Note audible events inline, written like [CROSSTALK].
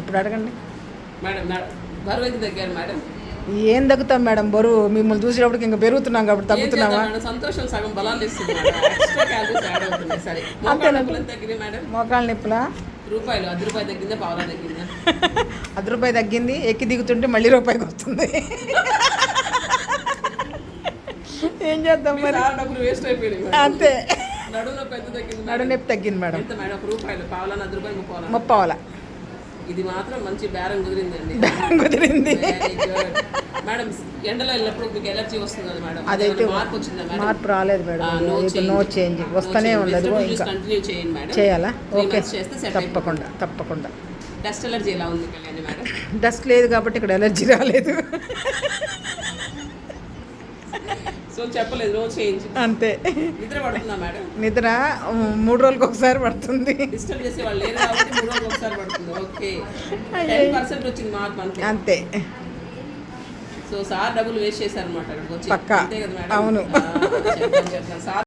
ఇప్పుడు అడగండి. ఏం తగ్గుతాం మేడం? బరువు మిమ్మల్ని చూసేటప్పటికి ఇంకా పెరుగుతున్నాం కాబట్టి తగ్గుతున్నావా? సంతోషం సగం బలాన్ని ఇస్తుంది మోకాళ్ళ నొప్పులు రూపాయలు అది రూపాయలు తగ్గిందా పావులా తగ్గిందా? [LAUGHS] అది రూపాయి తగ్గింది ఎక్కి దిగుతుంటే మళ్ళీ రూపాయికి వస్తుంది ఏం చేద్దాం మరి? డబ్బులు వేస్ట్ అయిపోయినాయి మేడం. అంతే. నడుము నొప్పి తగ్గింది మేడం? నొప్పి తగ్గింది మేడం. రూపాయలు పావులా అది రూపాయలు ముప్పావల. ఇది మాత్రం మంచి బేరం కుదిరిందండి. కుదిరింది. Very good. మేడం ఎండలో వెళ్ళినప్పుడు మీకు ఎలర్జీ వస్తుంది మేడం అదైతే మార్పు వచ్చిందా మేడం మార్పు రాలేదు మేడం నో. చేంజ్ వస్తూనే. ఉండదు ఇంకా కంటిన్యూ చేయండి మేడం చేయాలా? ఓకే తప్పకుండా తప్పకుండా. డస్ట్ ఎలర్జీ ఎలా ఉంది కళ్యాణి మేడం డస్ట్ లేదు కాబట్టి ఇక్కడ ఎలర్జీ రాలేదు. [LAUGHS] సో చెప్పలేదు నో చేంజ్ అంతే. నిద్ర పడుతుందా మేడం? నిద్ర మూడు రోజులకు ఒకసారి పడుతుంది. డిస్టర్బ్ చేసే వాళ్ళు లేరు కాబట్టి మూడు రోజులు ఒకసారి పడుతుంది. ఓకే. టెన్ పర్సెంట్ వచ్చింది మార్క్ అంతే. అంతే. సో సార్ డబ్బులు వేస్ట్ చేశారనమాట అక్కడికి వచ్చి. అవును. సార్